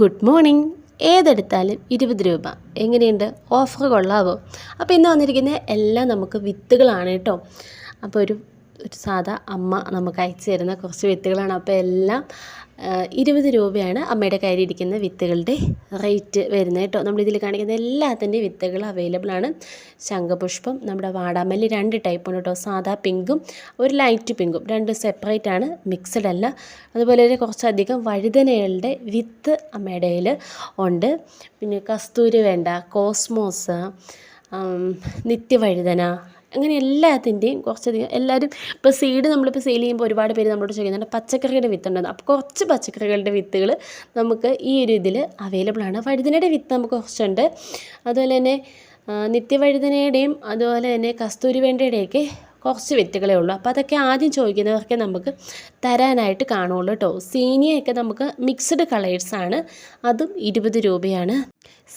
Good morning. ഏതെടുത്താലും ഇരുപത് രൂപ. എങ്ങനെയുണ്ട്? ഓഫർ കൊള്ളാവോ? അപ്പോൾ ഇന്ന് വന്നിരിക്കുന്ന എല്ലാം നമുക്ക് വിത്തുകളാണ് കേട്ടോ. അപ്പോൾ ഒരു ഒരു സാധാ അമ്മ നമുക്ക് അയച്ചു തരുന്ന കുറച്ച് വിത്തുകളാണ്. അപ്പോൾ എല്ലാം ഇരുപത് രൂപയാണ് അമ്മയുടെ കയ്യിലിരിക്കുന്ന വിത്തുകളുടെ റേറ്റ് വരുന്നത് കേട്ടോ. നമ്മളിതിൽ കാണിക്കുന്ന എല്ലാത്തിന്റെയും വിത്തുകൾ അവൈലബിൾ ആണ്. ശംഖപുഷ്പം നമ്മുടെ വാടാമല്ലി രണ്ട് ടൈപ്പുണ്ട് കേട്ടോ സാധാ പിങ്കും ഒരു ലൈറ്റ് പിങ്കും രണ്ട് സെപ്പറേറ്റ് ആണ് മിക്സഡ് അല്ല. അതുപോലെ തന്നെ കുറച്ചധികം വഴുതനകളുടെ വിത്ത് അമ്മയുടെ കയ്യിൽ ഉണ്ട്. പിന്നെ കസ്തൂരി വേണ്ട കോസ്മോസ് നിത്യവഴുതന അങ്ങനെ എല്ലാത്തിന്റെയും കുറച്ചധികം എല്ലാവരും ഇപ്പോൾ സീഡ് നമ്മളിപ്പോൾ സെയിൽ ചെയ്യുമ്പോൾ ഒരുപാട് പേര് നമ്മളോട് ചോദിക്കുന്നുണ്ട് പച്ചക്കറിയുടെ വിത്തുണ്ടെന്ന് അപ്പോൾ കുറച്ച് പച്ചക്കറികളുടെ വിത്തുകൾ നമുക്ക് ഈ ഒരു ഇതിൽ അവൈലബിൾ ആണ്. വഴുതനയുടെ വിത്ത് നമുക്ക് കുറച്ചുണ്ട്. അതുപോലെ തന്നെ നിത്യവഴുതനയുടെയും അതുപോലെ തന്നെ കസ്തൂരി വേണ്ടയുടെയൊക്കെ കുറച്ച് വിത്തുകളേ ഉള്ളൂ. അപ്പോൾ അതൊക്കെ ആദ്യം ചോദിക്കുന്നവർക്ക് നമുക്ക് തരാനായിട്ട് കാണുള്ളൂ കേട്ടോ. സീനിയയൊക്കെ നമുക്ക് മിക്സ്ഡ് കളേഴ്സാണ് അതും ഇരുപത് രൂപയാണ്.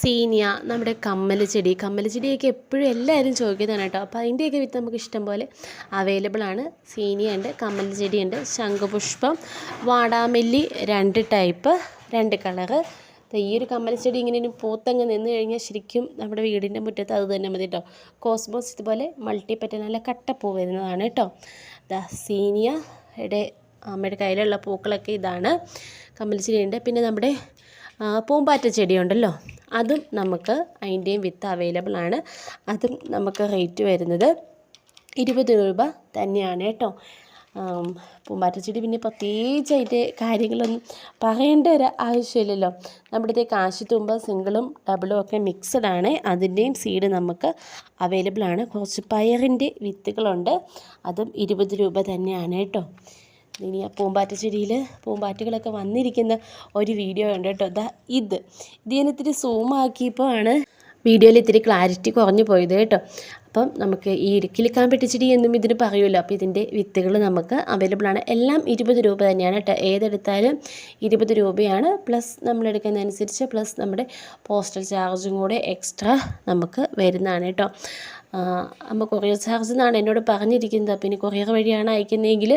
സീനിയ നമ്മുടെ കമ്മൽ ചെടി. കമ്മൽ ചെടിയൊക്കെ എപ്പോഴും എല്ലാവരും ചോദിക്കുന്നതാണ് കേട്ടോ. അപ്പോൾ അതിന്റെയൊക്കെ വിത്ത് നമുക്ക് ഇഷ്ടം പോലെ അവൈലബിൾ ആണ്. സീനിയ ഉണ്ട് കമ്മൽ ചെടിയുണ്ട് ശംഖുപുഷ്പം വാടാമല്ലി രണ്ട് ടൈപ്പ് രണ്ട് കളറ് ഈ ഒരു കമ്മലച്ചെടി ഇങ്ങനെ പൂത്തങ്ങ് നിന്ന് കഴിഞ്ഞാൽ ശരിക്കും നമ്മുടെ വീടിന്റെ മുറ്റത്ത് അത് തന്നെ മതി കേട്ടോ കോസ്മോസ് ഇതുപോലെ മൾട്ടി മൾട്ടിപ്പറ്റ നല്ല കട്ടപ്പൂ വരുന്നതാണ് കേട്ടോ ദാ സീനിയയുടെ അമ്മയുടെ കയ്യിലുള്ള പൂക്കളൊക്കെ ഇതാണ് കമ്മലച്ചെടിയുണ്ട് പിന്നെ നമ്മുടെ പൂമ്പാറ്റ ചെടിയുണ്ടല്ലോ അതും നമുക്ക് അതിന്റെയും വിത്ത് അവൈലബിൾ ആണ്. അതും നമുക്ക് റേറ്റ് വരുന്നത് ഇരുപത് രൂപ തന്നെയാണ് കേട്ടോ പൂമ്പാറ്റച്ചെടി പിന്നെ പ്രത്യേകിച്ച് അതിന്റെ കാര്യങ്ങളൊന്നും പറയേണ്ട ഒരു ആവശ്യമില്ലല്ലോ. നമ്മുടെ കാശിത്തുമ്പ സിംഗിളും ഡബിളും ഒക്കെ മിക്സഡ് ആണ്. അതിന്റെയും സീഡ് നമുക്ക് അവൈലബിൾ ആണ്. കുറച്ച് പയറിന്റെ വിത്തുകളുണ്ട്. അതും ഇരുപത് രൂപ തന്നെയാണ് കേട്ടോ. ഇനി ആ പൂമ്പാറ്റച്ചെടിയിൽ പൂമ്പാറ്റകളൊക്കെ വന്നിരിക്കുന്ന ഒരു വീഡിയോ ഉണ്ട് കേട്ടോ. ഇത്. ഇത് ഞാൻ ഇത്തിരി സൂമാക്കിയപ്പോൾ ആണ് വീഡിയോയിൽ ഇത്തിരി ക്ലാരിറ്റി കുറഞ്ഞു പോയത് കേട്ടോ. അപ്പം നമുക്ക് ഈ കിളിക്കാൻ പെട്ടിച്ചിടി എന്നും ഇതിന് പറയുമല്ലോ. അപ്പോൾ ഇതിന്റെ വിത്തുകൾ നമുക്ക് അവൈലബിൾ ആണ്. എല്ലാം ഇരുപത് രൂപ തന്നെയാണ് കേട്ടോ. ഏതെടുത്താലും ഇരുപത് രൂപയാണ്. പ്ലസ് നമ്മൾ എടുക്കുന്നതനുസരിച്ച് പ്ലസ് നമ്മുടെ പോസ്റ്റൽ ചാർജും കൂടെ എക്സ്ട്രാ നമുക്ക് വരുന്നതാണ് കേട്ടോ. അമ്മ കൊറിയർ ചാർജ് എന്നാണ് എന്നോട് പറഞ്ഞിരിക്കുന്നത്. അപ്പോൾ ഇനി കൊറിയർ വഴിയാണ് അയക്കുന്നതെങ്കിൽ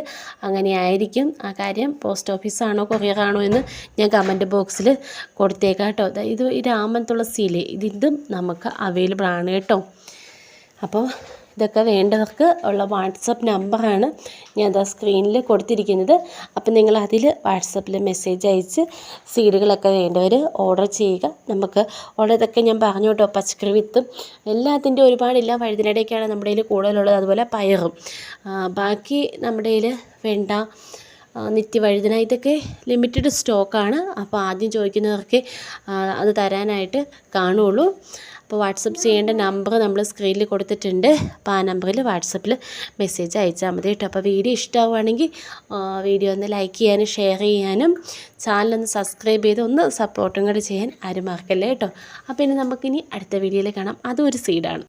അങ്ങനെ ആയിരിക്കും. ആ കാര്യം പോസ്റ്റ് ഓഫീസാണോ കൊറിയറാണോ എന്ന് ഞാൻ കമന്റ് ബോക്സിൽ കൊടുത്തേക്കാം കേട്ടോ. ഇത് ഈ രാമൻ തുളസിയിലെ ഇതിതും നമുക്ക് അവൈലബിൾ ആണ് കേട്ടോ. അപ്പോൾ ഇതൊക്കെ വേണ്ടവർക്ക് ഉള്ള വാട്സപ്പ് നമ്പറാണ് ഞാൻ അതാ സ്ക്രീനിൽ കൊടുത്തിരിക്കുന്നത്. അപ്പം നിങ്ങൾ അതിൽ വാട്സപ്പിൽ മെസ്സേജ് അയച്ച് സീഡുകളൊക്കെ വേണ്ടവർ ഓർഡർ ചെയ്യുക. നമുക്ക് ഉള്ളതൊക്കെ ഞാൻ പറഞ്ഞു കേട്ടോ. പച്ചക്കറി വിത്തും എല്ലാത്തിന്റെ ഒരുപാടില്ല വഴുതിനടയൊക്കെയാണ് നമ്മുടെ കയ്യിൽ കൂടുതലുള്ളത്. അതുപോലെ പയറും. ബാക്കി നമ്മുടെ കയ്യിൽ വെണ്ട നിത്യവഴുതന ഇതൊക്കെ ലിമിറ്റഡ് സ്റ്റോക്കാണ് അപ്പോൾ ആദ്യം ചോദിക്കുന്നവർക്ക് അത് തരാനായിട്ട് കാണുള്ളൂ. അപ്പോൾ വാട്സപ്പ് ചെയ്യേണ്ട നമ്പർ നമ്മൾ സ്ക്രീനിൽ കൊടുത്തിട്ടുണ്ട്. അപ്പോൾ ആ നമ്പറിൽ വാട്സപ്പിൽ മെസ്സേജ് അയച്ചാൽ മതി കേട്ടോ. അപ്പോൾ വീഡിയോ ഇഷ്ടമാവുകയാണെങ്കിൽ വീഡിയോ ഒന്ന് ലൈക്ക് ചെയ്യാനും ഷെയർ ചെയ്യാനും ചാനലൊന്ന് സബ്സ്ക്രൈബ് ചെയ്ത് ഒന്ന് സപ്പോർട്ടും കൂടെ ചെയ്യാൻ ആരും മറക്കല്ലേ കേട്ടോ. അപ്പോൾ ഇനി നമുക്കിനി അടുത്ത വീഡിയോയിൽ കാണാം. അതും ഒരു സീഡാണ്